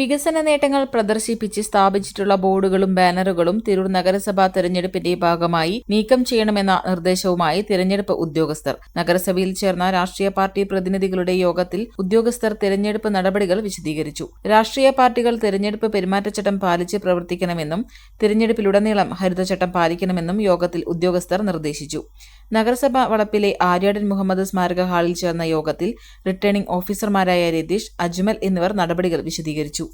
വികസന നേട്ടങ്ങൾ പ്രദർശിപ്പിച്ച് സ്ഥാപിച്ചിട്ടുള്ള ബോർഡുകളും ബാനറുകളും തിരൂർ നഗരസഭാ തെരഞ്ഞെടുപ്പിന്റെ ഭാഗമായി നീക്കം ചെയ്യണമെന്ന നിർദ്ദേശവുമായി തിരഞ്ഞെടുപ്പ് ഉദ്യോഗസ്ഥർ. നഗരസഭയിൽ ചേർന്ന രാഷ്ട്രീയ പാർട്ടി പ്രതിനിധികളുടെ യോഗത്തിൽ ഉദ്യോഗസ്ഥർ തിരഞ്ഞെടുപ്പ് നടപടികൾ വിശദീകരിച്ചു. രാഷ്ട്രീയ പാർട്ടികൾ തിരഞ്ഞെടുപ്പ് പെരുമാറ്റച്ചട്ടം പാലിച്ച് പ്രവർത്തിക്കണമെന്നും തിരഞ്ഞെടുപ്പിലുടനീളം ഹരിതചട്ടം പാലിക്കണമെന്നും യോഗത്തിൽ ഉദ്യോഗസ്ഥർ നിർദ്ദേശിച്ചു. നഗരസഭ വളപ്പിലെ ആര്യാടൻ മുഹമ്മദ് സ്മാരക ഹാളിൽ ചേർന്ന യോഗത്തിൽ റിട്ടേണിംഗ് ഓഫീസർമാരായ രതീഷ് അജ്മൽ എന്നിവർ നടപടികൾ വിശദീകരിച്ചു.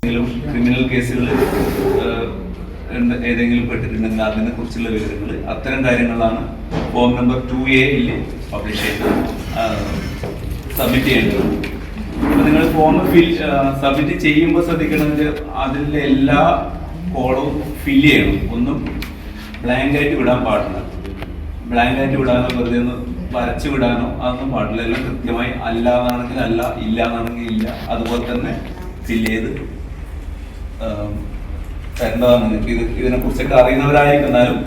ക്രിമിനൽ കേസുകളിൽ ഏതെങ്കിലും പെട്ടിട്ടുണ്ടെങ്കിൽ അതിനെ കുറിച്ചുള്ള വിവരങ്ങൾ അത്തരം കാര്യങ്ങളാണ് ഫോം നമ്പർ ടു എയിൽ പബ്ലിഷ് ചെയ്ത് സബ്മിറ്റ് ചെയ്യേണ്ടത്. അപ്പോൾ നിങ്ങൾ ഫോം ഫിൽ സബ്മിറ്റ് ചെയ്യുമ്പോൾ ശ്രദ്ധിക്കണമെങ്കിൽ അതിലെ എല്ലാ കോളവും ഫില്ല് ചെയ്യണം. ഒന്നും ബ്ലാങ്ക് ആയിട്ട് വിടാൻ പാടില്ല. ബ്ലാങ്ക് ആയിട്ട് വിടാനോ വെറുതെ ഒന്ന് വരച്ചു വിടാനോ അതൊന്നും പാടില്ല. എല്ലാം കൃത്യമായി അല്ല എന്നാണെങ്കിൽ അല്ല ഇല്ല എന്നാണെങ്കിൽ ഇല്ല. അതുപോലെ തന്നെ ഫില്ല് ചെയ്ത് തരേണ്ടതാണ്. ഇത് ഇതിനെ കുറിച്ചൊക്കെ അറിയുന്നവരായിരിക്കുന്നാലും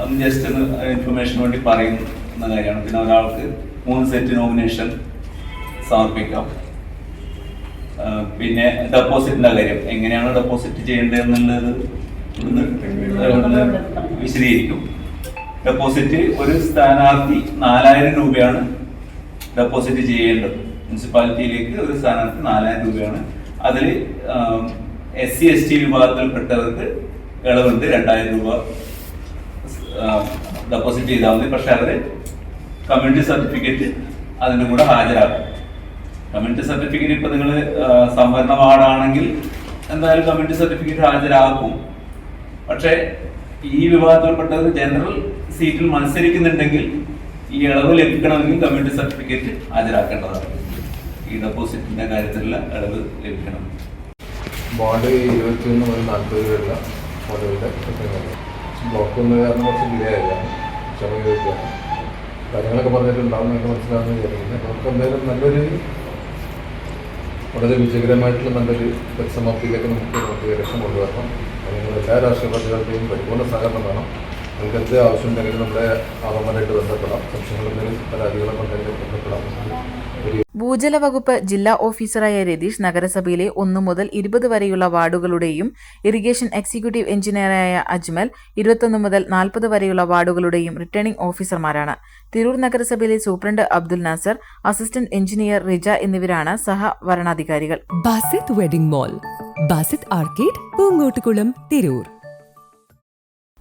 അത് ജസ്റ്റ് ഒന്ന് ഇൻഫർമേഷന് വേണ്ടി പറയുന്ന കാര്യമാണ്. പിന്നെ ഒരാൾക്ക് മൂന്ന് സെറ്റ് നോമിനേഷൻ സമർപ്പിക്കാം. പിന്നെ ഡെപ്പോസിറ്റിന്റെ കാര്യം. എങ്ങനെയാണ് ഡെപ്പോസിറ്റ് ചെയ്യേണ്ടത് എന്നുള്ളത് വിശദീകരിക്കും. ഡെപ്പോസിറ്റ് ഒരു സ്ഥാനാർത്ഥി നാലായിരം രൂപയാണ് ഡെപ്പോസിറ്റ് ചെയ്യേണ്ടത്. മുനിസിപ്പാലിറ്റിയിലേക്ക് ഒരു സ്ഥാനാർത്ഥി നാലായിരം രൂപയാണ്. അതിൽ എസ് സി എസ് ടി വിഭാഗത്തിൽപ്പെട്ടവർക്ക് ഇളവുണ്ട് രണ്ടായിരം രൂപ. ഡെപ്പോസിറ്റ് ചെയ്താൽ മതി. പക്ഷെ അവർ കമ്മ്യൂണിറ്റി സർട്ടിഫിക്കറ്റ് അതിന്റെ കൂടെ ഹാജരാക്കും. കമ്മ്യൂണിറ്റി സർട്ടിഫിക്കറ്റ് ഇപ്പം നിങ്ങൾ സംവരണ വാർഡാണെങ്കിൽ എന്തായാലും കമ്മ്യൂണിറ്റി സർട്ടിഫിക്കറ്റ് ഹാജരാക്കും. പക്ഷേ ഈ വിഭാഗത്തിൽപ്പെട്ടത് ജനറൽ സീറ്റിൽ മത്സരിക്കുന്നുണ്ടെങ്കിൽ ഈ ഇളവ് ലഭിക്കണമെങ്കിൽ കമ്മ്യൂണിറ്റി സർട്ടിഫിക്കറ്റ് ഹാജരാക്കേണ്ടതാണ്. ഈ ഡെപ്പോസിറ്റിന്റെ കാര്യത്തിലുള്ള ഇളവ് ലഭിക്കണം. ബോണ്ട് ഇരുപത്തി ഒന്ന് മുതൽ നാൽപ്പത് വരെയുള്ള ബോണ്ടുകളുടെ ബ്ലോക്ക് ഒന്ന് കാരണം കുറച്ച് ഡിലേ ആയതാണ്. ചോദിക്കുകയാണ് കാര്യങ്ങളൊക്കെ പറഞ്ഞിട്ടുണ്ടാവും എന്നൊക്കെ മനസ്സിലാവുന്ന വിചാരിക്കുന്നത് അപ്പോൾ നമുക്ക് എന്തായാലും നല്ലൊരു വളരെ വിജയകരമായിട്ടുള്ള നല്ലൊരു പരിസമാപ്തിയിലേക്ക് നമുക്ക് ഇലക്ഷൻ കൊണ്ടുവരണം അതിനുള്ള എല്ലാ രാഷ്ട്രീയ പാർട്ടികളുടെയും പരിപൂർണ സഹകരണം വേണം. നിങ്ങൾക്ക് ആവശ്യമുണ്ടെങ്കിൽ നമ്മുടെ ആവന്മാരായിട്ട് ബന്ധപ്പെടാം. സംശയങ്ങളുണ്ടെങ്കിൽ പരാതികളൊക്കെ ഉണ്ടെങ്കിൽ ബന്ധപ്പെടാം. ഭൂജല വകുപ്പ് ജില്ലാ ഓഫീസറായ രതീഷ് നഗരസഭയിലെ ഒന്നു മുതൽ ഇരുപത് വരെയുള്ള വാർഡുകളുടെയും ഇറിഗേഷൻ എക്സിക്യൂട്ടീവ് എഞ്ചിനീയറായ അജ്മൽ ഇരുപത്തൊന്ന് മുതൽ നാൽപ്പത് വരെയുള്ള വാർഡുകളുടെയും റിട്ടേണിംഗ് ഓഫീസർമാരാണ്. തിരൂർ നഗരസഭയിലെ superintendent Abdul Nasar assistant engineer Rija എന്നിവരാണ് സഹ വരണാധികാരികൾ. Basith wedding mall Basith arcade Poongottukulam Tirur.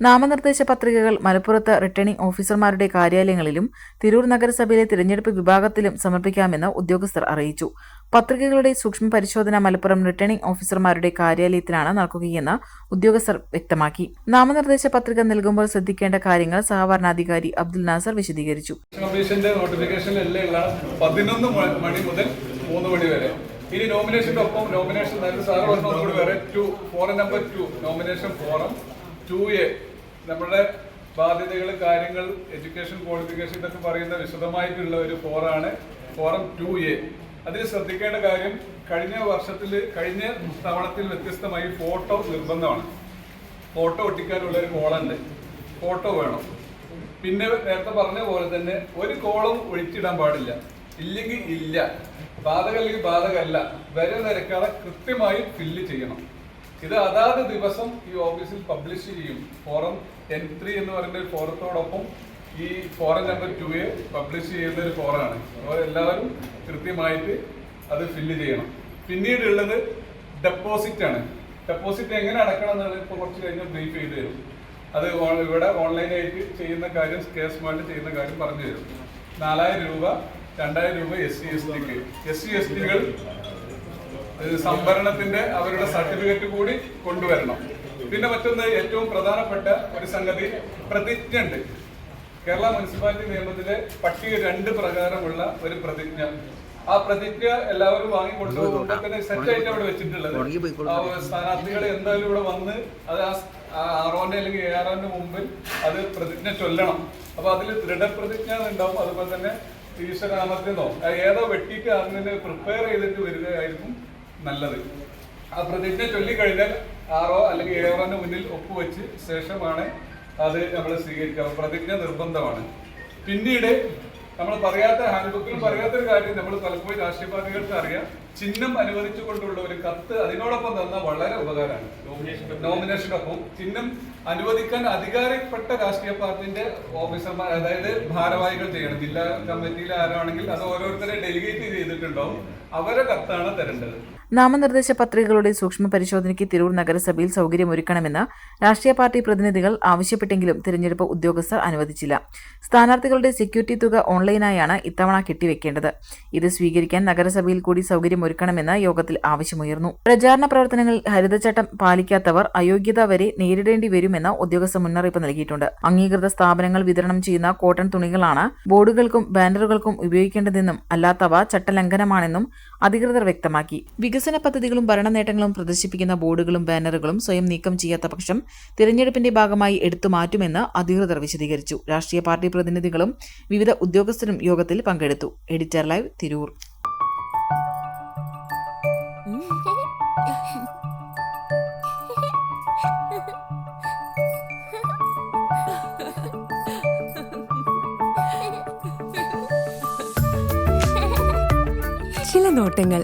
നാമനിർദ്ദേശ പത്രികകൾ മലപ്പുറത്ത് റിട്ടേണിംഗ് ഓഫീസർമാരുടെ കാര്യാലയങ്ങളിലും തിരൂർ നഗരസഭയിലെ തിരഞ്ഞെടുപ്പ് വിഭാഗത്തിലും സമർപ്പിക്കാമെന്ന് ഉദ്യോഗസ്ഥർ അറിയിച്ചു. പത്രികകളുടെ സൂക്ഷ്മ പരിശോധന മലപ്പുറം റിട്ടേണിംഗ് ഓഫീസർമാരുടെ കാര്യാലയത്തിലാണ് നടക്കുകയെന്ന് ഉദ്യോഗസ്ഥർ വ്യക്തമാക്കി. നാമനിർദ്ദേശ പത്രിക നൽകുമ്പോൾ ശ്രദ്ധിക്കേണ്ട കാര്യങ്ങൾ സഹവരണാധികാരി അബ്ദുൽ നാസർ വിശദീകരിച്ചു. മണി മുതൽ മണി വരെ. ഇനി നോമിനേഷന്റെ ഒപ്പം നോമിനേഷൻ സാറ് പറഞ്ഞ വേറെ two form number two nomination form two A നമ്മുടെ ബാധ്യതകൾ കാര്യങ്ങൾ എഡ്യൂക്കേഷൻ ക്വാളിഫിക്കേഷൻ ഇതൊക്കെ പറയുന്ന വിശദമായിട്ടുള്ള ഒരു ഫോറാണ് ഫോറം ടു എ അതിൽ ശ്രദ്ധിക്കേണ്ട കാര്യം കഴിഞ്ഞ വർഷത്തിൽ കഴിഞ്ഞ തവണത്തിൽ വ്യത്യസ്തമായി ഫോട്ടോ നിർബന്ധമാണ്. ഫോട്ടോ ഒട്ടിക്കാനുള്ള ഒരു കോളുണ്ട് ഫോട്ടോ വേണം. പിന്നെ നേരത്തെ പറഞ്ഞ പോലെ തന്നെ ഒരു കോളം ഒഴിച്ചിടാൻ പാടില്ല. ഇല്ലെങ്കിൽ ഇല്ല. ബാധകല്ലെങ്കിൽ ബാധകല്ല വരെ നിരക്കാതെ കൃത്യമായി ഫില്ല് ചെയ്യണം. ഇത് അതാത് ദിവസം ഈ ഓഫീസിൽ പബ്ലിഷ് ചെയ്യും. ഫോറം എൻ ത്രീ എന്ന് പറയുന്ന ഒരു ഫോറത്തോടൊപ്പം ഈ form number two A publish ചെയ്യുന്ന ഒരു ഫോറാണ് അപ്പോൾ എല്ലാവരും കൃത്യമായിട്ട് അത് ഫില്ല് ചെയ്യണം. പിന്നീട് ഉള്ളത് ഡെപ്പോസിറ്റ് ആണ്. ഡെപ്പോസിറ്റ് എങ്ങനെ അടക്കണം എന്നുള്ളത് ഇപ്പോൾ കുറച്ച് കഴിഞ്ഞ് ബ്രീഫ് ചെയ്ത് തരും. അത് ഇവിടെ ഓൺലൈനായിട്ട് ചെയ്യുന്ന കാര്യം കേസ് മാറ്റി ചെയ്യുന്ന കാര്യം പറഞ്ഞു തരും. നാലായിരം രൂപ രണ്ടായിരം രൂപ എസ് സി എസ് ടിക്ക് എസ് സി എസ് ടികൾ സംഭരണത്തിന്റെ അവരുടെ സർട്ടിഫിക്കറ്റ് കൂടി കൊണ്ടുവരണം. പിന്നെ മറ്റൊന്ന് ഏറ്റവും പ്രധാനപ്പെട്ട ഒരു സംഗതി പ്രതിജ്ഞ ഉണ്ട് കേരള മുനിസിപ്പാലിറ്റി നിയമത്തിലെ പട്ടിക രണ്ട് പ്രകാരമുള്ള ഒരു പ്രതിജ്ഞ. ആ പ്രതിജ്ഞ എല്ലാവരും വാങ്ങി കൊണ്ടുപോകുമ്പോൾ തന്നെ സെറ്റ് ആയിട്ട് അവിടെ വെച്ചിട്ടുള്ളത്. സ്ഥാനാർത്ഥികൾ എന്തായാലും ഇവിടെ വന്ന് അത് ആ ആറോന്റെ അല്ലെങ്കിൽ എ മുമ്പിൽ അത് പ്രതിജ്ഞ ചൊല്ലണം. അപ്പൊ അതിൽ ദൃഢപ്രതിജ്ഞ ഉണ്ടാവും അതുപോലെ തന്നെ ഈശ്വരാമത്തിനോ ഏതോ വെട്ടിയിട്ട് അതിനെ പ്രിപ്പയർ ചെയ്തിട്ട് വരികയായിരിക്കും. നല്ലത്. ആ പ്രതിജ്ഞ ചൊല്ലിക്കഴിഞ്ഞാൽ ആറോ അല്ലെങ്കിൽ ഏഴോന്റെ മുന്നിൽ ഒപ്പുവെച്ച് ശേഷമാണ് അത് നമ്മൾ സ്വീകരിക്കുക. പ്രതിജ്ഞ നിർബന്ധമാണ്. പിന്നീട് നമ്മൾ പറയാത്ത ഹാൻഡ്ബുക്കിൽ പറയാത്തൊരു കാര്യം നമ്മൾ പലപ്പോഴും രാഷ്ട്രീയ പാർട്ടികൾക്ക് അറിയാം. ചിഹ്നം അനുവദിച്ചുകൊണ്ടുള്ള ഒരു കത്ത് അതിനോടൊപ്പം തന്ന വളരെ ഉപകാരമാണ്. നോമിനേഷനൊപ്പം ചിഹ്നം അനുവദിക്കാൻ അധികാരപ്പെട്ട രാഷ്ട്രീയ പാർട്ടിന്റെ ഓഫീസർമാർ അതായത് ഭാരവാഹികൾ ചെയ്യണം. ജില്ലാ കമ്മിറ്റിയിലെ ആരാണെങ്കിൽ അത് ഓരോരുത്തരെ ഡെലിഗേറ്റ് ചെയ്തിട്ടുണ്ടാവും. അവരെ കത്താണ് തരേണ്ടത്. നാമനിർദ്ദേശ പത്രികകളുടെ സൂക്ഷ്മ പരിശോധനയ്ക്ക് തിരൂർ നഗരസഭയിൽ സൗകര്യമൊരുക്കണമെന്ന് രാഷ്ട്രീയ പാർട്ടി പ്രതിനിധികൾ ആവശ്യപ്പെട്ടെങ്കിലും തിരഞ്ഞെടുപ്പ് ഉദ്യോഗസ്ഥർ അനുവദിച്ചില്ല. സ്ഥാനാർത്ഥികളുടെ സെക്യൂരിറ്റി തുക ഓൺലൈനായാണ് ഇത്തവണ കെട്ടിവെക്കേണ്ടത്. ഇത് സ്വീകരിക്കാൻ നഗരസഭയിൽ കൂടി സൗകര്യമൊരുക്കണമെന്ന് യോഗത്തിൽ ആവശ്യമുയർന്നു. പ്രചാരണ പ്രവർത്തനങ്ങളിൽ ഹരിതചട്ടം പാലിക്കാത്തവർ അയോഗ്യത വരെ നേരിടേണ്ടി വരുമെന്ന് ഉദ്യോഗസ്ഥ മുന്നറിയിപ്പ് നൽകിയിട്ടുണ്ട്. അംഗീകൃത സ്ഥാപനങ്ങൾ വിതരണം ചെയ്യുന്ന കോട്ടൺ തുണികളാണ് ബോർഡുകൾക്കും ബാനറുകൾക്കും ഉപയോഗിക്കേണ്ടതെന്നും അല്ലാത്തവ ചട്ടലംഘനമാണെന്നും അധികൃതർ വ്യക്തമാക്കി. വികസന പദ്ധതികളും ഭരണ നേട്ടങ്ങളും പ്രദർശിപ്പിക്കുന്ന ബോർഡുകളും ബാനറുകളും സ്വയം നീക്കം ചെയ്യാത്ത പക്ഷം തിരഞ്ഞെടുപ്പിന്റെ ഭാഗമായി എടുത്തു മാറ്റുമെന്ന് അധികൃതർ വിശദീകരിച്ചു. രാഷ്ട്രീയ പാർട്ടി പ്രതിനിധികളും വിവിധ ഉദ്യോഗസ്ഥരും യോഗത്തിൽ പങ്കെടുത്തു. Editor Live Tirur. ചില നോട്ടങ്ങൾ.